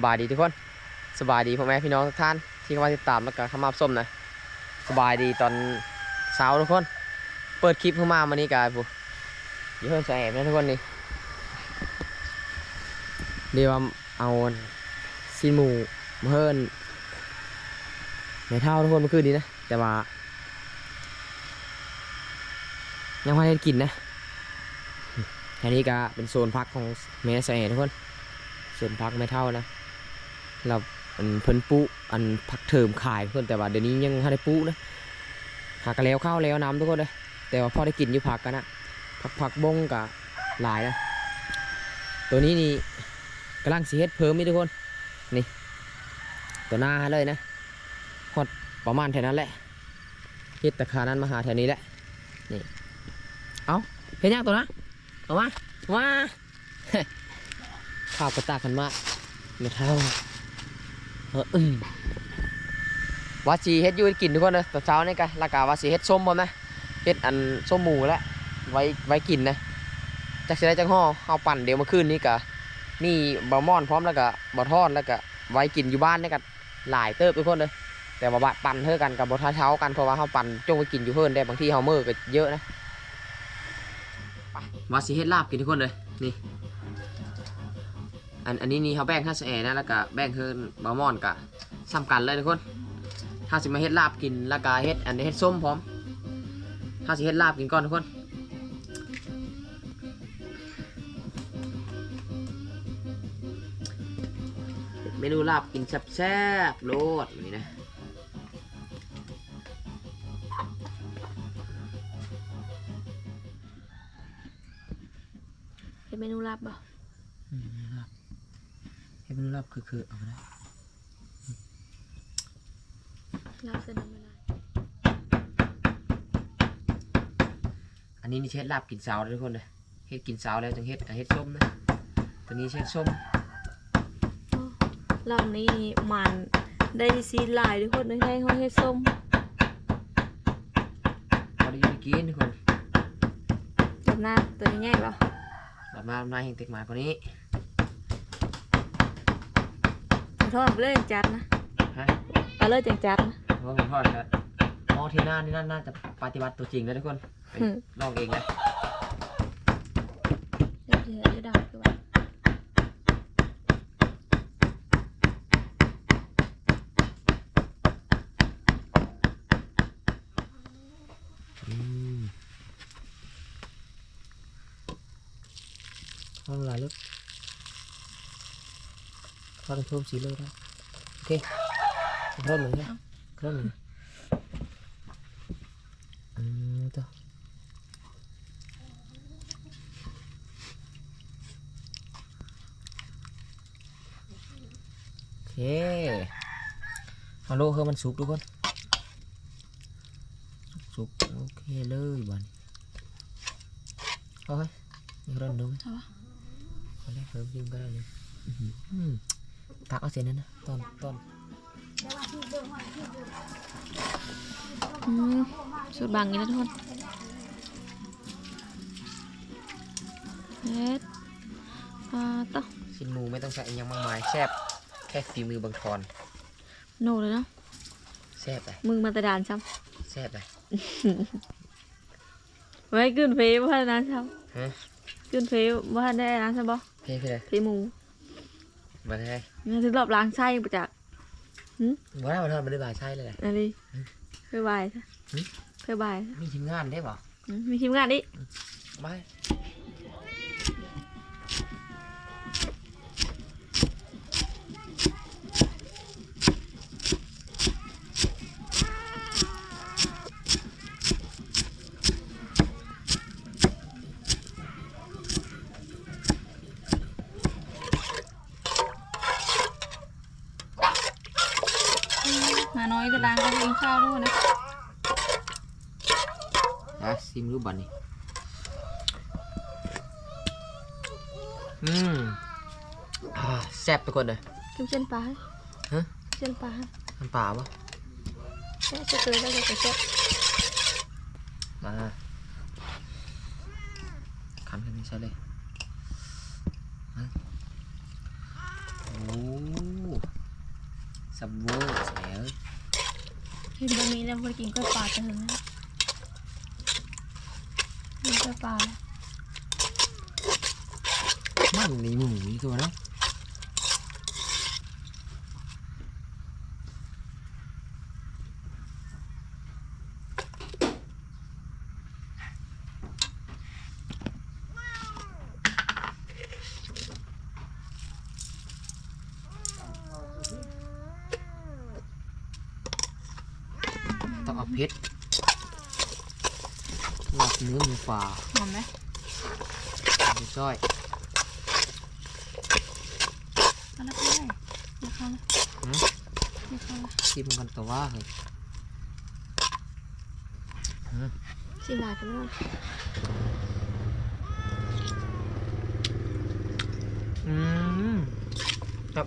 สบายดีทุกคนสบายดีพ่อแม่พี่น้องทุกท่าน ที่เข้ามาติดตามแล้วก็เข้ามารับชมนะสบายดีตอนเช้าทุกคน เปิดคลิปเข้ามาวันนี้กันผู้เดี๋ยวเพิ่นแอบนะทุกคนนี่เดี๋ยวเอาซีนหมูมเพิ่นในเท่าทุกคนเมื่อคืนนี้นะแต่ว่ายังไม่ได้กินนะแค่นี้ก็เป็นโซนพักของเมสเอทุกคน โซนพักไม่เท่านะ เราอันเพิ่นปุอันพักเทอมขายทุกคนแต่ว่าเดี๋ยวนี้ยังไม่ได้ปุนะหากแล้วข้าวแล้วน้ำทุกคนเลยแต่ว่าพอได้กินอยู่ผักกันนะผักผักบงกับหลายนะตัวนี้นี่กำลังสีเฮ็ดเพิ่มนี่ทุกคนนี่ตัวหน้าเลยนะฮอดประมาณแถวนั้นแหละเฮ็ดตะขานั้นมาหาแถวนี้แหละนี่เอาเห็นยังตัวนะเอามามาข้าวกระตากันมาไม่เท่า ว่าจีเฮ็ดยูกินทุกคนเลยตอนเช้านี่กันล้วก็ว่าสีเฮ็ดส้มพร้อมนะเฮ็ดอันส้มหมูแล้วไว้ไว้กินนะจากสิได้จังห่อเอาปั่นเดี๋ยวมื่อคืนนี้ก็มีบะม่อนพร้อมแล้วก็บะทอดแล้วก็ไว้กินอยู่บ้านนี่กันหลายเติบทุกคนเลยแต่ว่าบะปั่นเท่ากันกับบะท้าเช้ากันเพราะว่าเขาปั่นจงไปกินอยู่เพิ่นได้บางทีเขาเมื่อก็เยอะนะว่าสีเฮ็ดลาบกินทุกคนเลยนี่ อันอันนี้นี่เขาแบ่งห้สแอนะแล้วก็แบ่งคือบะม่อนกะซ้ำกันเลยทุกคนถ้าสิมาเฮ็ดลาบกินแล้วก็เฮ็ดอันนี้เฮ็ดส้มพร้อมถ้าสิเฮ็ดลาบกินก่อนทุกคนเมนูลาบกินแซ่บๆโลดแบบนี้นะเป็นเมนูลับบ่ เฮ็ดเมนูลาบคือคือเอาไปได้ลับเส้นน้ำมันอันนี้นี่เฮ็ดลาบกินเสาเลยทุกคนเลยเฮ็ดกินเสาแล้วจึงเฮ็ดอะเฮ็ดส้มนะตัวนี้เฮ็ดส้มรอบนี้มันได้ซีหลายทุกคนในให้เขาเฮ็ดส้มพอได้อยู่ได้กินทุกคนแบบหน้าตัวนี้ใหญ่บ่แบบมามาแห่งเต็กหมากกว่านี้ ขอโทษไปเลยจังจัดนะฮะไปเลยจังจัดนะเพราะผมทอดครับมองที่หน้านี่น่าน่าจะปฏิบัติตัวจริงเลยทุกคนไปอืมลองเองเลย เดี๋ยวเดี๋ยวเดี๋ยวดับคือว่า อืมทอดหลายลูกทอด เป็นเพิ่มสีเลยได้โอเคเริ่มเลยนะเริ่มเลยอืมต่อโอเคฮัลโหลเฮ้ยมันสุกทุกคนสุกๆโอเคเลยบ้านเอาไว้อีกรอบหนึงไหมเอาวะเอาเลยเพิ่มจิ้มก็ได้เลยอื้อหืออืม ตักเอาเสร็จนั้นนะตอนตอนอืมสูตรบางอย่างนี้นะทุกคนเฮ็ดอ่าต่อชิ้นหมูไม่ต้องใส่อิหยังมากมายแซ่บแค่ฝีมือบางทอนโนเลยเนาะแซ่บเลยมึงมาแตะดานซ้แซ่บเลยำไว้ขึ้นเฟซว่าดานซ้ฮะำขึ้นเฟซว่าได้ร้านซ้ำบ่เพ่เพ่เลยเฟซหมู มาได้นี่ถึงรอบล้างไส้ประจักษ์มาได้มาทอดมาได้บายใช่เลยแหละอันนี้เพื่อบายซะหึเพื่อบายซะมีทีมงานได้ป่ะอืมมีทีมงานดิไม่มาน้อยก็ล้างก็กินข้าวด้วยนะ นะซิมรูปบันนี่อืมอ่าแซ่บทุกคนเลยกินเส้นปลาฮะเส้นปลาน้ำปลาปะแค่จะเจอได้จะเจ็บมาคันกันนี้ใช่เลยฮะโอ้ซับเวอร์แสวเห็นบะหมี่แล้วบ่กินกล้วยปลาจะถึงนะกิ นกล้วยปลา มันนี่หมูนี่ตัวนะต้องเอาเพชรหลับเนื้อหมูป่า หอมไหม ดูจ้อย เอาละก็ได้เดี๋ยวเข้าละ หืม เดี๋ยวเข้าละ ชิมกันตัวว่าเฮ้ยสิบาทก็ได้อืมครับ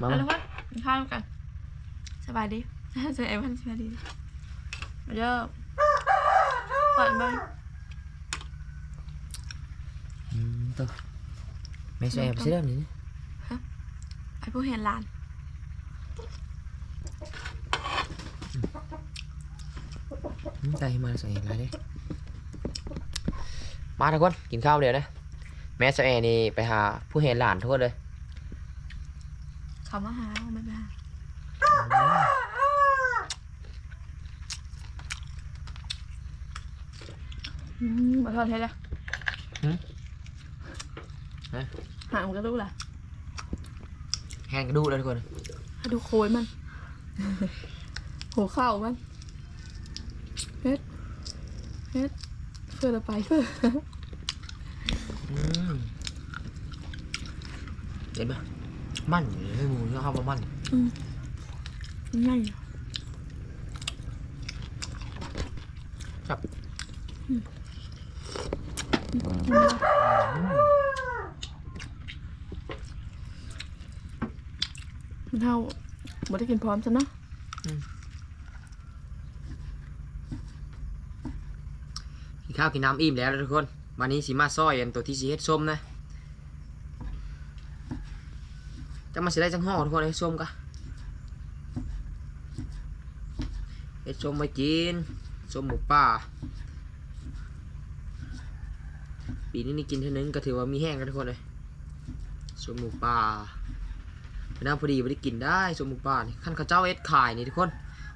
มาเอาละวะกินข้าวกันสบายดีเจอไอ้วันสบายดีมาเด้อเปิดบ้างอืมตัวไม่ใช่แอบใช่เรื่องนี้ไอ้ผู้เห็นหลาน อืม ใจมาใส่อะไรเด้มาทุกคนกินข้าวเดี๋ยวนะแม่สแอนี่ไปหาผู้เห็นหลานทุกคนเลยเขามาหาเอาไม่ไปหาอืมมาทอดให้ละหืมฮะหางกระดูกล่ะแห้งกระดูกเลยทุกคนให้ดูโคยมันหัวเข่ามัน เฮ็ดเฮ็ดเพื่อเราไปเพื่ออืมเห็นปะมันเลยหมูที่เข้ามามันง่ายครับมันเท่าบ่ได้กินพร้อมซะเนาะ กิน ข้าวกินน้ำอิ่มแล้วนะทุกคนวันนี้สีมาซอยอันตัวที่สีเฮ็ดส้มนะจะมาสิได้จังห่อทุกคนเฮ็ดส้มกะเฮ็ดส้มไว้กินส้มหมูป่าปีนี้นี่กินเท่านึงก็ถือว่ามีแห้งกันทุกคนเลยส้มหมูป่าเป็นน้ำพอดีไม่ได้กินได้ส้มหมูป่านี่ขั้นข้าวเจ้าเอ็ดขายนี่ทุกคน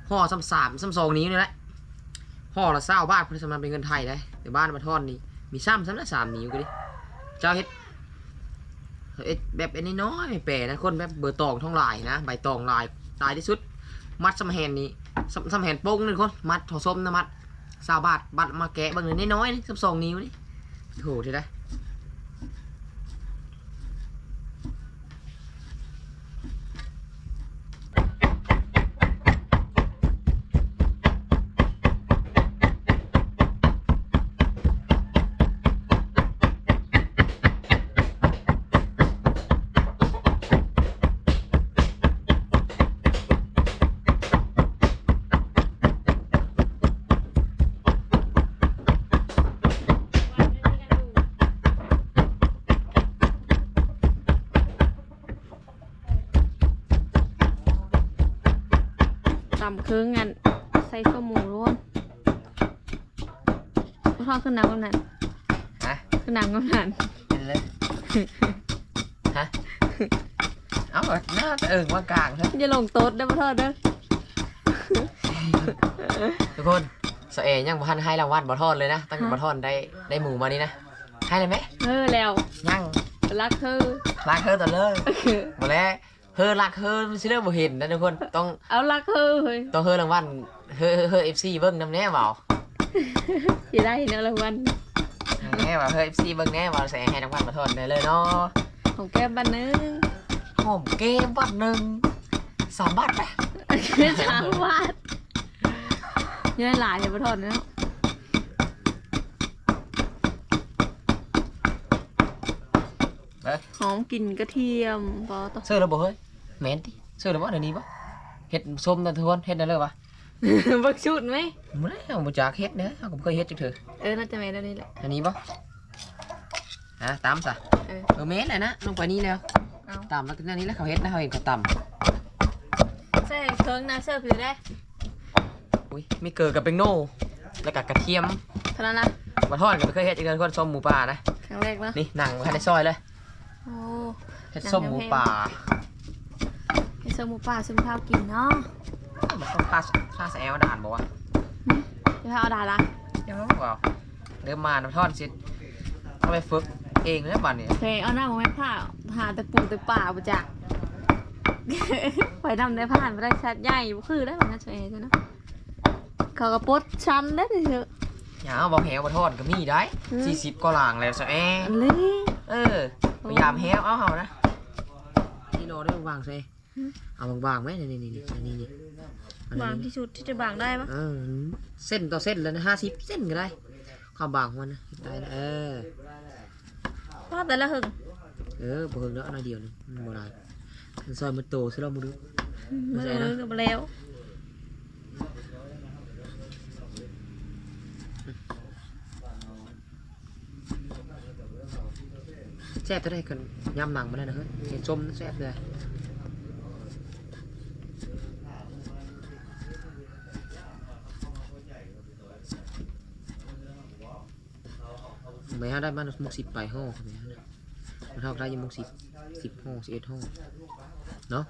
ห่อซ้ำสามซ้ำสองนี้นี่แหละ ห่อละเศร้าบาทพุทธสำนักเป็นเงินไทยได้แต่บ้านมาทอนนี่มีซ้ำซ้ำละสามนิ้วก็ดิเจ้าเฮ็ดเฮ็ดแบบอันนี้น้อยแปลนะคนแบบเบอร์ตองท่องลายนะใบตองลายลายที่สุด มัดสมแหนนี่สมสมแหนโป้งนี่คนมัดถอส้มนะมัดสาวบาทบัตรมาแกะบางหนึ่งน้อยๆนี่สับสองนิ้วนี่โถที่ได้ ขึ้นน้ำกำนันฮะขึ้นน้ำกำนันเป็นเลยฮะเอาหน้าเอิงมากลางเถอะอย่าลงโต๊ดเด้อมาทอดเด้อทุกคนสเอยังบ่ทันให้รางวัลบ่ทอนเลยนะ ตั้งแต่บ่ทอนได้ได้หมูมานี่นะ ให้เลยไหมเออแล้วยังรักเธอรักเธอต่อเลยบ่แล้วเฮอรักเฮอสิเริ่มบ่เห็นนะทุกคน ต้องเอารักเธอเฮ้ยต้องเฮอรางวัลเฮอเฮอเฮอ FC เบิ่งนำแน่เปล่า อย่าได้เนอะรางวัลแน่ว่าเฮอ FC เบิ่งแน่ว่าแสให้รางวัลบ่ทอนได้เลยเนาะของแก้มบันนึงหอมเกมบัดหนึงสามบาทไปสามบาทยังได้หลายอย่ามาทอดนะเอ้ยหอมกลิ่นกระเทียมปอต่อซื้อแล้วบ่เฮ้ยแม่นติซื้อแล้วบ่เดี๋ยวนี้บ่เฮ็ดส้มนั่นทุกคนเฮ็ดได้เลยปะ บักชุดไหมบ่ได้บ่จักเฮ็ดเด้อเฮาก็บ่เคยเฮ็ดจักเทื่อเออน่าจะแม่ได้นี่แหละอันนี้บ่อะตามซะเออเออแม่นแหละนะลงไปนี่แล้วเอาตำแล้วก็อันนี้แล้วเขาเฮ็ดนะเขาเห็นเขาตเคิงนะเสิร์ฟอยู่ได้อุ้ยมีเกลือกับเบงโน่แล้วก็กระเทียมเท่านั้นนะมาทอดกันไม่เคยเฮ็ดอีกเลยทุกคนส้มหมูป่านะครั้งแรกเนาะนี่หนังมาในซอยเลยโอ้เฮ็ดส้มหมูป่าไอเสิร์ฟหมูป่าซึมข้าวกินเนาะ มันต้องค่าค่าแซวด่านบอกว่าจะให้เอาดาละยังไม่บอกเดิมมาน้ำทอดสิเอาไปฝึกเองเลยบัดนี้เคยเอาหน้าของแม่ผ้าหาแต่ปูแต่ป่าประจักไปนำได้ผ่านไปได้ชัดใหญ่บ่คือได้แบบนั้นเฉยๆนะเขาก็ปดชันได้เถอะอย่าเอาบอกแหวมาทอดก็มีได้อืมสี่สิบก็หลางแล้วซะแออันเลยเออพยายามแฮวเอาเฮานะนี่โลได้บางๆใช่เอาบางๆไหมนี่นี่นี่นี่นี่นี่อันนี้ บางที่สุดที่จะบางได้ปะเออเส้นต่อเส้นเลยนะห้าสิบเส้นก็ได้ความบางของมันนะได้นะเออว่าแต่ละหึงเออบ่เพิ่งเนาะอันอยเดียวนึงมันบ่ได้มันซอยมันโตซะแล้วมึงดูมัไม่นใช่เอนะอกับแล้วแซ่บจะได้กันยำหนังมาได้นะเฮ้ยเห็นส้มแซ่บเลยไม่ ฮะได้บ้านมุกสิบไปห้องไม่ฮะมันเท่าได้ยังมุกสิบสิบห้องสิบเอ็ดห้องเนาะ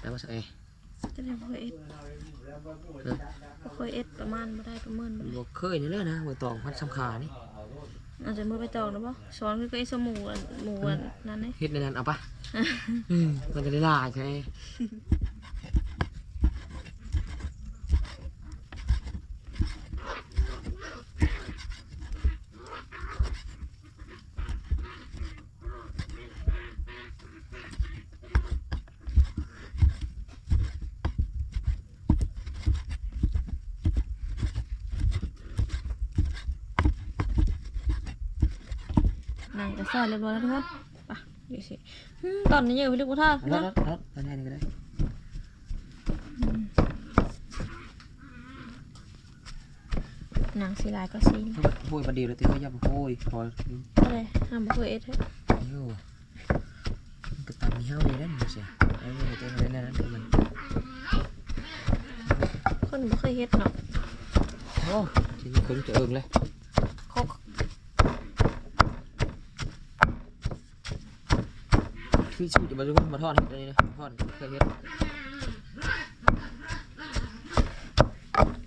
แล้วมาสักเอจะได้บ่เคยเอ็ดบ่เคยเอ็ดประมาณบ่ได้ประเมินบ่ได้บอกเคยนี่เลยนะเมื่อตองพัดสำคานี่อาจจะมือไปตองนะบ่สอนคือก็ไอ้สมูอันหมูอันนั้นนี่เฮ็ดในนั้นเอาปะอืมมันจะได้ลาใช่ จะสอนเรียบร้อยแล้วทุกคนไปเดี๋ยวสิอืมตอนนี้ยังไม่เรียกว่าท่าแล้วเนาะแล้วแล้วแล้วนี่ก็ได้หนังสีลายก็สีโอ้ยประเดี๋ยวเลยที่เขายับโอ้ยพอก็เลยห้ามบ่เคยเอ็ดเถอะเฮ้ยมันก็ตามมีเฮาเลยนั่นไม่ใช่ไอ้เรื่องเต้นอะไรนั่นนั่นมันคนบ่เคยเฮ็ดเนาะโอ้ทีนี้คนจะเอิงเลย คก คือชูจะมาดูมาทอดเห็ดอันนี้นะทอดเคยเห็ด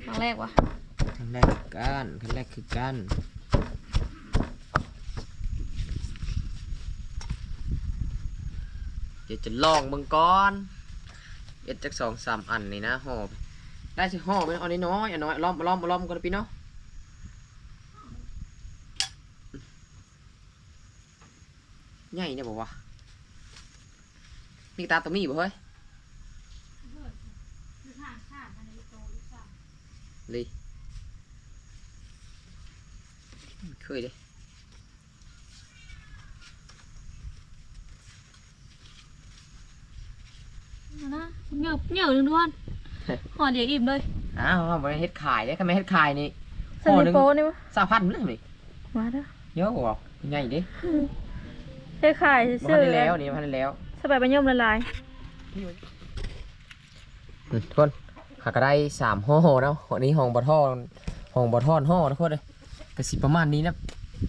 ครั้งแรกวะครั้งแรกคือกันครั้งแรกคือกันเดี๋ยวจะลองมึงก่อนเอ็ดจากสองสามอันนี่นะห่อได้สิห่อไปเอาน้อยๆเอาน้อยล้อมล้อมล้อมกันพี่เนาะใหญ่เนี่ยบอกว่า นี่ตาตัวมีบ่เฮ้ยเลยเคยเลยเอานะเหนียวเหนียวหนึงด้วนห่อเดียวอิ่มเลยอ้าวมันเฮ็ดขายเนี่ยก็ไม่เฮ็ดขายนี่สนิทโปนี่มะสามพันเลยนี่มาเด้อเยอะกว่าใหญ่ดิเฮ้ยขายมาซื่อได้ๆแล้วนี่มาได้แล้วส บายบัญยมละลายทุกคนหากได้สามห่อแล้วห่อนี้ห้องบ่ท่อห้องบ่ท่อนห่อทุกคนเลยก็สิประมาณนี้นะ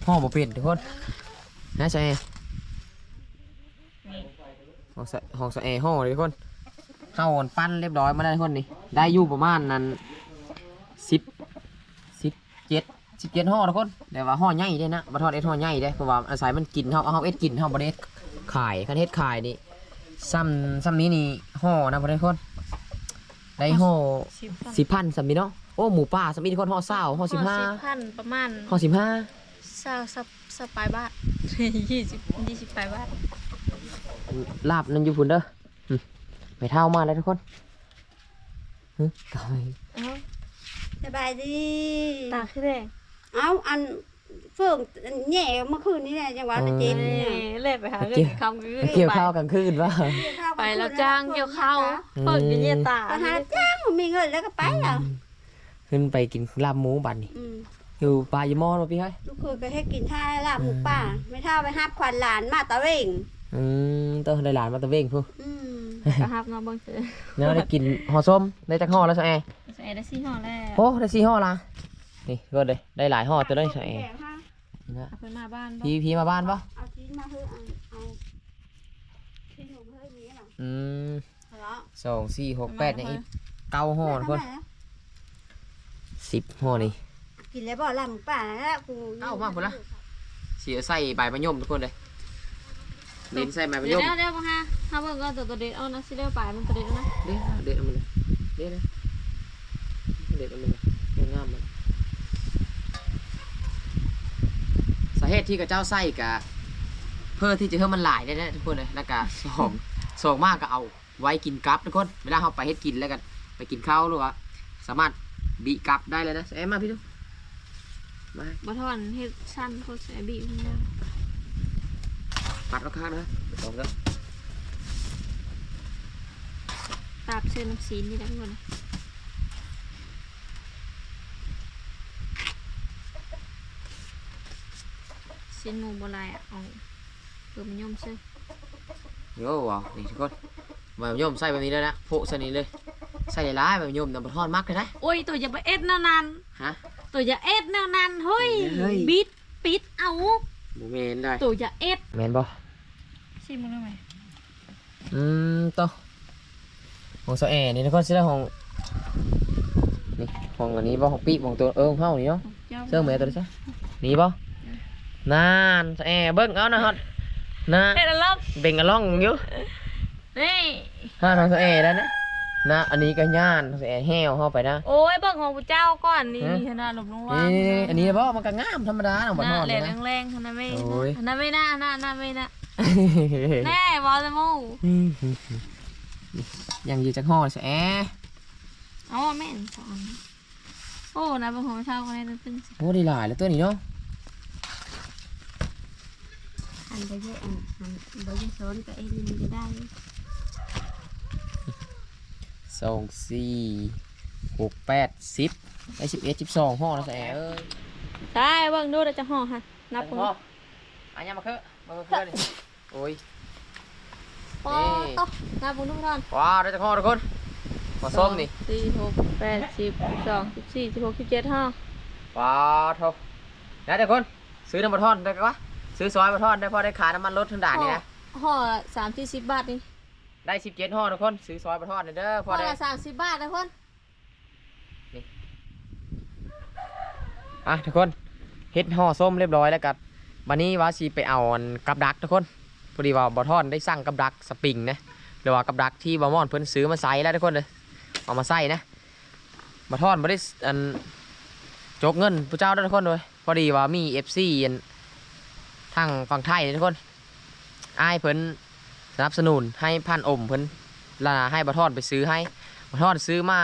ห่อบ่เป็นทุกคนนะใช่ห้องสะห้องสะแอร์ห่อเลยทุกคนเข้ากันปั้นเรียบร้อยมาได้ทุกคนนี่ได้อยู่ประมาณนั้นสิบสิบเจ็ดสิบเจ็ดห่อทุกคนแต่ว่าห่อใหญ่เด้นะบ่ทอดเอ็ดห่อใหญ่เด้เพราะว่าอาศัยมันกินเฮาเอาเฮาเอ็ดกินเฮาบ่ได้เอ็ดขายคันเฮ็ดขายนี่ ซ้ำซ้ำนี้นี่ห่อนะบ่ได้ทุกคนได้ห่อสิบพันสิบพันสามีเนาะโอ้หมูป่าสามีทุกคนห่อเศร้าห่อสิบห้าพันประมาณห่อสิบห้าเศร้าสับสบปลายบาทยี่สิบยี่สิบปลายบาทลาบนั่นอยู่พุ่นเด้ออืมไปเท่ามาแล้วทุกคนฮึกายเอ้าสบายดีตาขึ้นแดงเอาอัน เฟื่องแย่เมื่อคืนนี้แหละจังหวะมันเจ็บเนี่ย เล่ไปหาเงินคำคือเกี่ยวข้าวกลางคืนว่า ไปแล้วจ้างเกี่ยวข้าวเปิดเป็นเยี่ยตาก็หาจ้างมันมีเงินแล้วก็ไปแล้วขึ้นไปกินลาบหมูบันนี่อืมอยู่ปลายมอมาพี่เฮ้ยลูกเคยก็ให้กินท่าลาบหมูป่าไม่เท่าไปห้าบควันหลานมาตะเวงอืมต้องได้หลานมาตะเวงพูอืมก็ฮับเนาะเบิ่งเถอะเนาะได้กินห่อส้มได้จักห่อแล้วซะแอใส่ได้สี่ห่อแล้วโอ้ได้สี่ห่อละ นี่ก็เลยได้หลายห่อตัวเลยซะแอแกงฮะนะเอาไปมาบ้านบ่พี่พี่มาบ้านปะเอาชิ้นมาเฮ้เอาเอาชิ้นหนูเฮ้ยมีหรออืมเหรอสองสี่หกแปดเนี่ยอีกเก้าห่อทุกคนทำไมะสิบห่อนี่กินแล้วบ่ลำป่าแล้วกูเอามาพุ่นละเสียใส่ใบมะยมทุกคนเลยเน้นใส่ใบมะเดี๋ยยวมเดี๋ยวเดี๋ยวบ่ฮะถ้าเบิ่งก็ตัวตัวเด็ดเอานะสิเดี๋ยวไปมันตัวเด็ดเอานะเด็ดเด็ดเอามาเลยเด็ดเลยเด็ดเอามาเลยงามๆมันสาเหตุ ที่กับเจ้าใส่กะเพื่อที่จะเพิ่มมันหลายได้นะทุกคนเลยแล้วก็สองสองมากก็เอาไว้กินกับทุกคนเวลาเราไปเฮ็ดกินแล้วกันไปกินข้าวหรือว่าสามารถบีกับได้เลยนะเอ็มมาพี่ดูมาบ่ทอนเฮ็ดชั้นโคตรใส่บีบมันนะปัดเอาข้างนะสองแล้วตาบเส้นน้ำสีนี่ได้หมดเลย ชิ้นหมูโบราณอะเอาเพิ่มมันย่อมใช่โย่ว้าวนี่ทุกคนใบมะยมใส่แบบนี้เลยนะโพะใส่นี้เลย ใส่หลายๆใบมะยมแต่บะทอดมากเลยนะโอ้ยตัวอย่าไปเอ็ดแนวนั้นฮะตัวอย่าเอ็ดแนวนั้นเฮ้ยเฮ้ยบิดปิดเอาโมเมนได้ตัวอย่าเอ็ดแมนบ่ชิมมึงได้ไหมอืมต่อของโซแอนี่ทุกคนเสื้อของนี่ของอันนี้บ่ของปีของตัวเออของเฮานี่เนาะเสื้อเหมือนตัวนี้ซะนี่บ่ นานโซแอเบิ่งเอานะฮอดนะเอ็ดแล้วเบ่งกะล่องอยู่นี่ห้าทางโซแอแล้วนะนะอันนี้ก็ย่านโซแอแห้วเข้าไปนะโอ้ยเบิ่งของพระเจ้าก่อนนี่ฮะนี่ขนาดหลบลงล่างนี่ๆๆอันนี้บ่มันก็งามธรรมดาเนาะบ่หทน้าอดแหลนี่มนะแรงๆขนาดไม่โอ้ยขนาดไม่น่าหน้าหน้าไม่น่าแน่บอลเลยมูยังอยู่จักห่อโซแออ๋อแม่นสอนโอ้นะเป็นของพระเจ้าคนนี้ตึ้งโอ้ได้หลายแล้วตัวนี้เนาะ อันไปเยอะอันอันไปเยอะโซนก็เอ็นมันจะได้สองสี่หกแปดสิบได้สิบเอ็ดสิบสองห่อแล้วโซแอเอ้ยใช่เบิ่งดูเดี๋ยวจะห่อค่ะนับพ่ก่ออนอันนี้มาเคอะมาเคอะดิโอ้ย ปอต่อนับบุญทุกท่านว้าวได้จากห่อทุกคนขอส้มนี่สี่หกแปดสิบสิบสองสิบสี่สิบหกสิบเจ็ดห้าว้าวโทนะทุกคน ซื้อน้ำมันทอดได้ปะ ซื้อซอยมาทอดได้พอได้ขายน้ำมันรถทั้งด่านนี่นะห่อละสามสี่สิบบาทนี่ได้สิบเจ็ดห่อทุกคน ซื้อซอยมาทอดเด้อพห่ออได้ละสามสิบบาทนะคนอะทุกคนเฮ็ดห่อส้มเรียบร้อยแล้วกันวันนี้ว่าสีไปเอาอันกับดักทุกคนพอดีว่าบอทอนได้สั่งกับดักสปริงนะหรือว่ากับดักที่บอมอนเพิ่นซื้อมาใส่แล้วทุกคนเลยเอามาใส่นะบอทอนไม่ได้อันจกเงินผู้เจ้าเด้อทุกคนเลยพอดีว่ามี FC อัน ทางฝั่งไทยทุกคนอ้ายเพิ่นสนับสนุนให้พันอมเพิ่นลาให้บอทอนไปซื้อให้บอทอนซื้อมา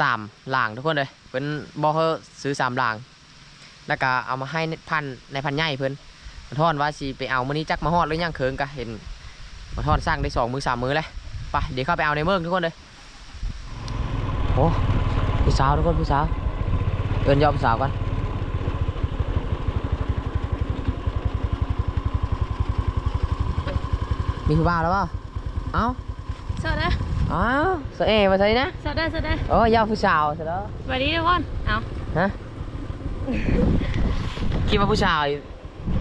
สามหลางทุกคนเลยเพิ่นบอกเขาซื้อสามหลาง แล้วก็เอามาให้ในพันในพันใหญ่เพิ่นมาทอนว่าสิไปเอามื้อนี้จักมาฮอดหรือยังเคิงกะเห็นมาทอนสร้างได้สองมือสามมือเลยไปเดี๋ยวเข้าไปเอาในเมืองทุกคนเลยโอ้ผู้สาวทุกคนผู้สาวเอินยอมผู้สาวก่อน มีผู้บ่าวแล้วเปล่าเอ้าสวัสดีอ้าวเสยเอมาใส่นะสวัสดีสวัสดีโอ้ยาวผู้สาวเสร็จแล้วสวัสดีทุกคนเอาฮะคิดว่าผู้สาวอยู่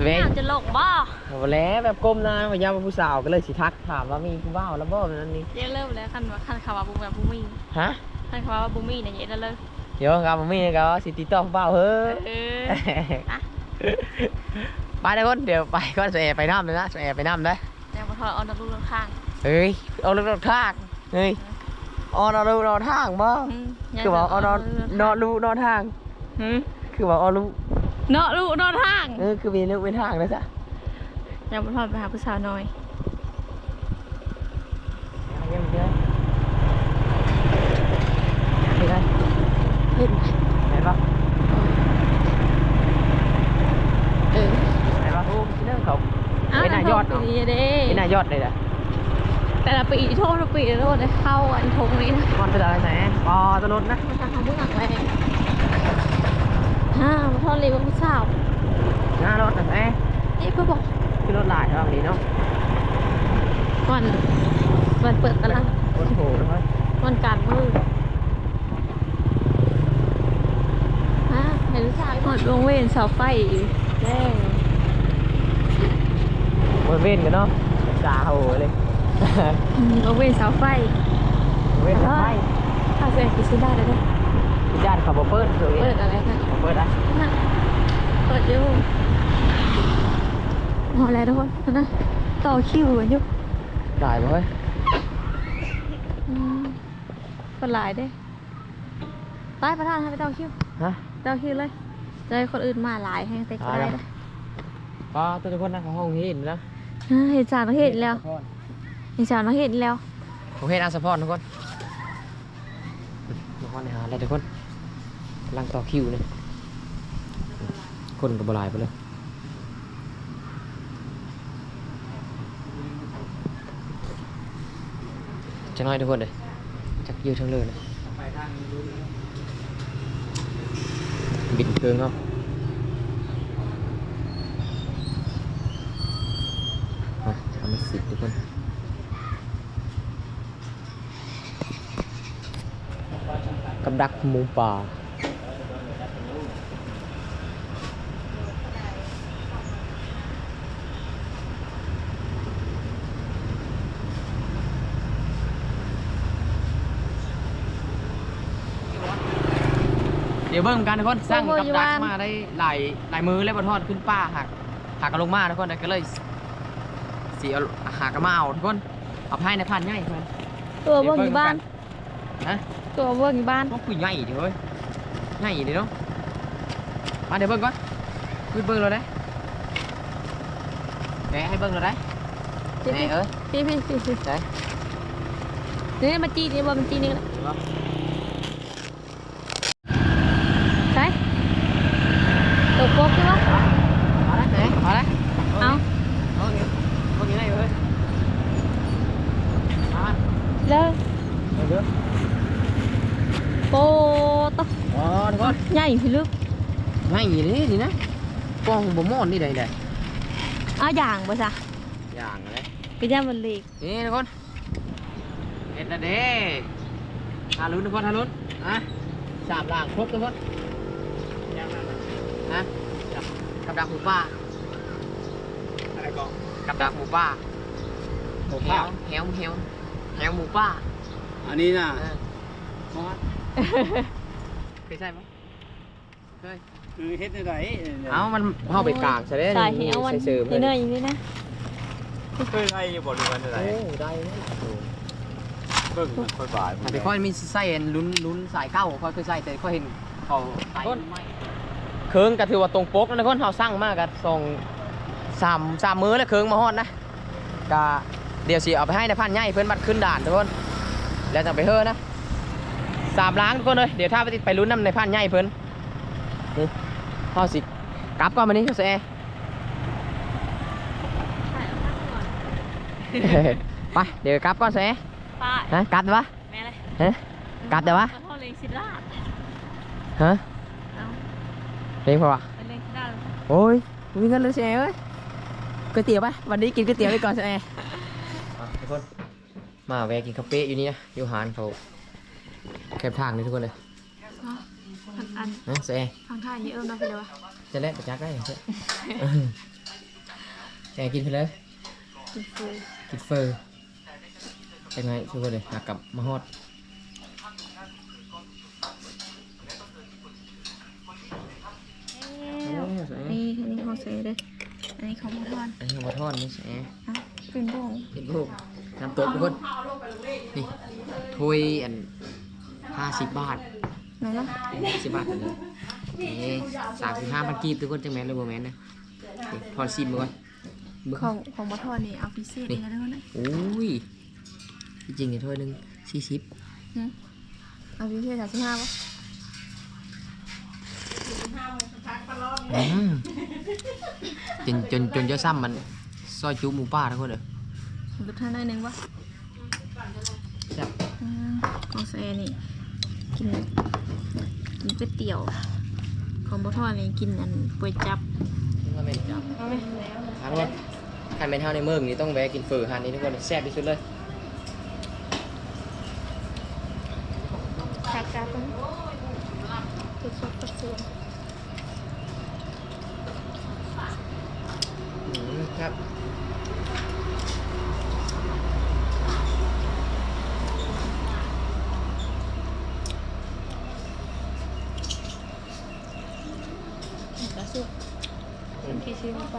เว้ยน่าจะหลงบ่เอาแล้วแบบก้มหน้าพยายามเป็นผู้สาวก็เลยสิทักถามว่ามีผู้บ่าวแล้วบ่แบบนั้นนี่เรียกเริ่มแล้วคันว่าคันข่าวว่าบุ้งแบบบุ้มี่ฮะคันข่าวว่าบุ้มี่เนี่ยเย็นแล้วเลยเดี๋ยวครับผมมีก็สิติดต่อผู้บ่าวเฮ้ยเอออะไปเลยคนเดี๋ยวไปก็จะแอบไปน้ำเลยนะจะแอบไปน้ำได้แต่ พอถอดเอาตะลุกข้างเฮ้ยเอาลูกเราทางเฮ้ยเอาเราลูกเราทางบ่อืมคือว่าเอานอนนอนลูกนอนทางหืมคือว่าเอาลูกเนาะลูกนอนทางเออคือมีลูกเป็นทางนะจ๊ะยังพอถอดไปหาผู้สาวน้อยเยี่ยมเลยเห็นไหม เห็น เห็นปะ เออ เห็นปะโอ้เรื่องเขา อ้าว เป็นนา ยยอดปีเนาะนี้เด้เป็นนายยอดเลยนะแต่ละปีโทษทุกปีโทษได้เข้าอันทงนี้นะมันเป็นอะไรไหนปอตลดนะมาทำผู้หลักแรงฮ่ามาทอดเลยว่าผู้สาวหน้ารถนะไหนเอ๊ะเพื่อบอกคือรถหลายครับวันนี้เนาะก่อนวันเปิดตลาดโอ้โหทุกคนวันการมือฮะเห็นชายหมดวงเวียนเสาไฟแดง บนเว้นกันเนาะสาโหเลยอืมวงเวียนเสาไฟเว้นกันไปถ้าเสร็จกินได้เลยเด้อญาติเขาบ่เปิดเลยเปิดอะไรคะเปิดอะน่ะเปิดอยู่พอแล้วทุกคนนะต่อคิวกันอยู่ได้บ่เฮ้ยคนหลายเด้ไปประธานให้ไปต่อคิวฮะต่อคิวเลยเจอคนอื่นมาหลายให้เต็กได้แล้วก็ทุกคนนะของห้องห็นนะ เห็นจานมาเห็นแล้วเห็นจานมาเห็นแล้วผมเห็นอาสะพอนทุกคนทุกคนหาอะไรทุกคนกำลังต่อคิวเนี่ยคนกับบลายไปเลยจะน้อยทุกคนเลยจักยืดทั้งเลยนะบิดเครื่องเอาเอาทำมา สิบทุกคนกับดักหมูป่าเดี๋ยวเบิ่งกันทุกคนสร้างกับดักมาได้หลายหลายมือแล้วมาทอดขึ้นป้าหักหักกันลงมาทุกคนแล้วก็เลย สีเอาหักกันมาเอาทุกคนเอาให้ในพันง่ายเพื่อนตัวเบิ้งอยู่บ้านฮะตัวเบิ้งอยู่บ้าน nó quỳ nhảy thì thôi nhảy đi đâu à để bưng con quyết bưng rồi đấy mẹ hay bưng rồi đấy พี่ mẹ ơi พี่พี่พี่พี่ đấy นี่มาจีนี่บอมันจีนี่ก็ได้ Được không? ใช่ตัวโป๊กใช่ปะ vào đấy đấy vào đấy เอา Ờ, kìa. bưng cái này rồi à เลย được được โปตะ ờ được con ใหญ่พี่ลึก nhảy gì đấy gì đấy con bố mòn đi đây này เอาอย่างบ่จ้ะ dạng rồi đấy ก็ย่ามันเล็ก Nè được con Hết là đế Hà lún được con hà lún à Sạp làng khúc được con Hả Cặp đặc hủ ba อะไรก่อน Cặp đặc hủ ba หมูข้าว Héo héo Héo hủ ba อันนี้น่ะ à. Cái sai không? Khơi คื อเฮ็ดในไหน Áo mình hoa bị cảng sẽ đấy สายเหี่ยวมัน Xài sườn นี่เนยอย่างนี้นะเคยได้อยู่บ่ดูกันในไหน Ồ đây เบิ่งมันค่อยบ่าย À, thì coi mình xay lún lún xài cao coi tôi xay thì coi hình เขาเครื่องก็ถือว่าตรงปกนะคนเขาสั่งมากก็ส่งสามสามมื้อแล้วเครื่องมาฮอดนะก็เดี๋ยวสิเอาไปให้ในพันใหญ่เพื่อนบัดขึ้นด่านทุกคนแล้วจะไปเฮ้อนะสามล้างทุกคนเลยเดี๋ยวถ้าไปติดไปลุ้นน้ำในพันใหญ่เพื่อน นี่เขาสิกลับก่อนมานี่เขาเสียไปเดี๋ยวกลับก่อนเสียป้าฮะกลับได้ปะแม่เลยฮะกลับได้ปะขอโทษเลยสิลาดฮะเอาเลี้ยงพอปะไปเลยสิลาดโอ้ยมีเงินเลยเสียเอ้ยก๋วยเตี๋ยวไปวันนี้กินก๋วยเตี๋ยวไปก่อนเสียทุกคนมาแวะกินคาเฟ่อยู่นี่นะอยู่หานเขาแคบทางนี่ทุกคนเลย อันอันนะเสียทางท่านี้เอิ้มน้ำไปเลยวะจะเล่นประจักษ์ได้เหรอเสียเสียกินไปเลยกินฟูกินเฟอร์เป็นไงทุกคนเลยหากลับมาฮอดแล้วนี่อันนี้ของเซเด้ออันนี้ของพ่อทอนอันนี้มาทอดนี่เสียเอาเป็นบ่งเห็นพวกน้ำตกทุกคนนี่ถ้วยอันห้าสิบบาท ไหนล่ะสิบบาทเลยนี่สามสิบห้าพันกีบทุกคนจังแมนเลยโมแมนนะนี่ทอดซิมมาก่อนเบิ่งของของพ่อทอนนี่เอาพิเศษเลยนะทุกคนนะโอ้ยจริงๆเนี่ยถ้วยหนึ่งสี่สิบหืมเอาพิเศษสามสิบห้าปะอืมจนจนจนจะซ้ำมันซอยจูหมูป่าทุกคนเลยดูท่าหน่อยหนึงปะแซ่บอืมของเซนี่ กินกินก๋วยเตี๋ยว ของบ่พ่อเลยกินอันปวยจับถ้าเม็นจับเอาไหมทั้งหมดคันเป็นเท่าในเมืองนี้ต้องแวะกินฝืดฮันนี้ทุกคนแซ่บที่สุดเลยขาดกาตรงตุดสดกระเทียมครับ เป็นกี่ชิ้นไป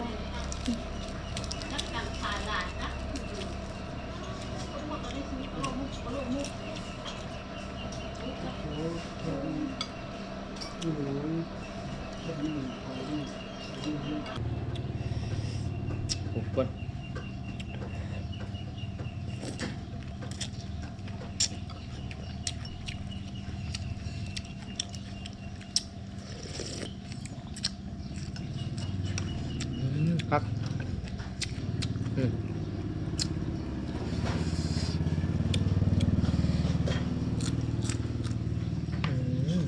โอ้เปิ้นอืมครับอืมอืม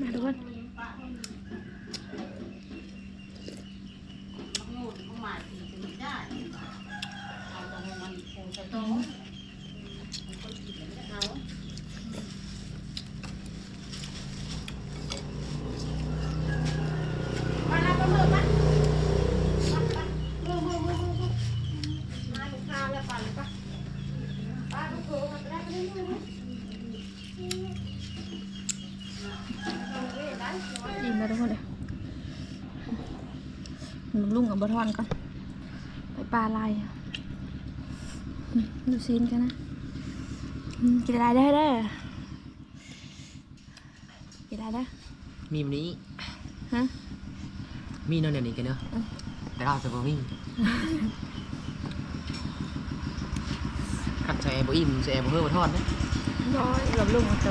มาดูกันอิ่มแล้วทุกคนเลยหนู ลุงกับบะทอนก่อนไปปลาลายอะอืมดูซีนกันนะอืมกินอะไรได้เด้อกินอะไรได้อมีมนี้ฮะมีเนั่นเดี๋ยวนี้กันเนาะอืมแต่เราจะบ่มีขัดใจบ่อิ่มใจบ่เพิ่มบ่ทอดนะร้อยกับลุงกับโจ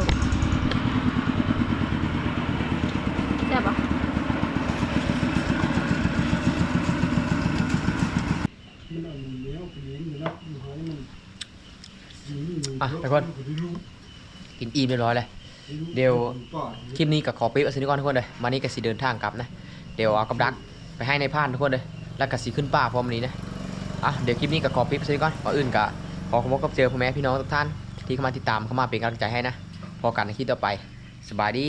แซ่บปะ อะ ทุกคน กินอิ่มเรียบร้อยเลย เดี๋ยวคลิปนี้ก็ขอปิดไว้สักนิดก่อนทุกคนเลยมานี่ก็สิเดินทางกลับนะ เดี๋ยวเอากับดักไปให้ในพานทุกคนเลย แล้วก็สิขึ้นป่าพร้อมนี้นะ อะเดี๋ยวคลิปนี้ก็ขอปิดไว้สักนิดก่อนก่อนอื่นก็ขอขอบคุณกับเจอพ่อแม่พี่น้องทุกท่านที่เข้ามาติดตามเข้ามาเป็นกำลังใจให้นะ พอกันในคลิปต่อไป สบายดี